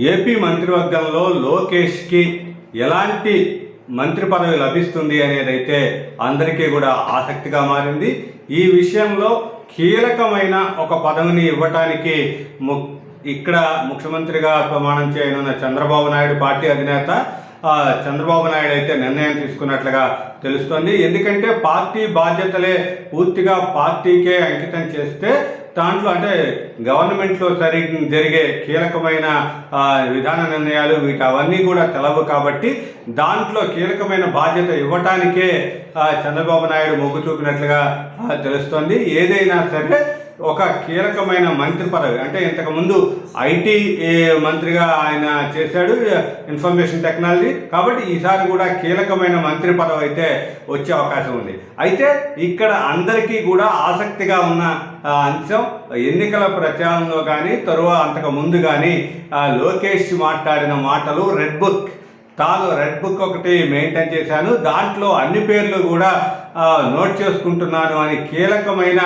AP మంత్రివర్గంలో లోకేష్కి ఎలాంటి మంత్రి పదవి లభిస్తుంది అనేదైతే అందరికీ కూడా ఆసక్తిగా మారింది. ఈ విషయంలో కీలకమైన ఒక పదవిని ఇవ్వటానికి ము ఇక్కడ ముఖ్యమంత్రిగా ప్రమాణం చేయనున్న చంద్రబాబు నాయుడు పార్టీ అధినేత చంద్రబాబు నాయుడు అయితే నిర్ణయం తీసుకున్నట్లుగా తెలుస్తోంది. ఎందుకంటే పార్టీ బాధ్యతలే పూర్తిగా పార్టీకే అంకితం చేస్తే దాంట్లో అంటే గవర్నమెంట్లో సరి జరిగే కీలకమైన విధాన నిర్ణయాలు వీటి అవన్నీ కూడా తెలవు కాబట్టి దాంట్లో కీలకమైన బాధ్యత ఇవ్వటానికే చంద్రబాబు నాయుడు మొగ్గు చూపినట్లుగా తెలుస్తోంది. ఏదైనా సరే ఒక కీలకమైన మంత్రి పదవి. అంటే ఇంతకుముందు ఐటీ మంత్రిగా ఆయన చేశాడు ఇన్ఫర్మేషన్ టెక్నాలజీ. కాబట్టి ఈసారి కూడా కీలకమైన మంత్రి పదవి అయితే వచ్చే అవకాశం ఉంది. అయితే ఇక్కడ అందరికీ కూడా ఆసక్తిగా ఉన్న అంశం ఎన్నికల ప్రచారంలో కానీ తరువాత అంతకు ముందు కానీ లోకేష్ మాట్లాడిన మాటలు రెడ్ బుక్. తాను రెడ్ బుక్ ఒకటి మెయింటైన్ చేశాను. దాంట్లో అన్ని పేర్లు కూడా నోట్ చేసుకుంటున్నాను అని కీలకమైన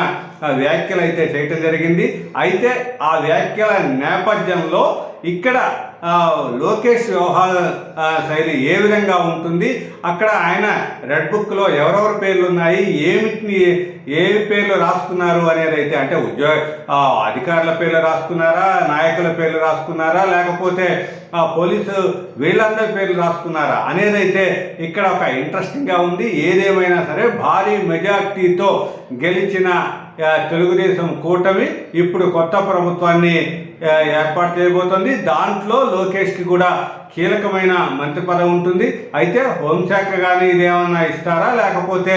వ్యాఖ్యలు అయితే చేయటం జరిగింది. అయితే ఆ వ్యాఖ్యల నేపథ్యంలో ఇక్కడ లోకేష్ వ్యవహార శైలి ఏ విధంగా ఉంటుంది? అక్కడ ఆయన రెడ్ బుక్లో ఎవరెవరి పేర్లు ఉన్నాయి ఏమిటిని ఏ పేర్లు రాసుకున్నారు అనేది అయితే అంటే ఉద్యోగ అధికారుల పేర్లు రాసుకున్నారా? నాయకుల పేర్లు రాసుకున్నారా? లేకపోతే ఆ, పోలీసు వీళ్ళందరి పేర్లు రాసుకున్నారా? అనేది అయితే ఇక్కడ ఒక ఇంట్రెస్టింగ్గా ఉంది. ఏదేమైనా సరే భారీ మెజార్టీతో గెలిచిన తెలుగుదేశం కూటమి ఇప్పుడు కొత్త ప్రభుత్వాన్ని ఏర్పాటు చేయబోతోంది. దాంట్లో లోకేష్కి కూడా కీలకమైన మంత్రి పదవి ఉంటుంది. అయితే హోంశాఖ కానీ ఇదేమన్నా ఇస్తారా? లేకపోతే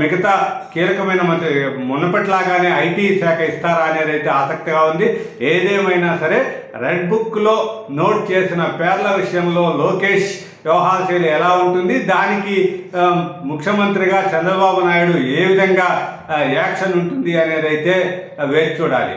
మిగతా కీలకమైన మంత్రి మునపట్లాగానే ఐటీ శాఖ ఇస్తారా అనేది అయితే ఆసక్తిగా ఉంది. ఏదేమైనా సరే రెడ్ బుక్లో నోట్ చేసిన పేర్ల విషయంలో లోకేష్ వ్యవహారశైలి ఎలా ఉంటుంది? దానికి ముఖ్యమంత్రిగా చంద్రబాబు నాయుడు ఏ విధంగా యాక్షన్ ఉంటుంది అనేది అయితే వేచి చూడాలి.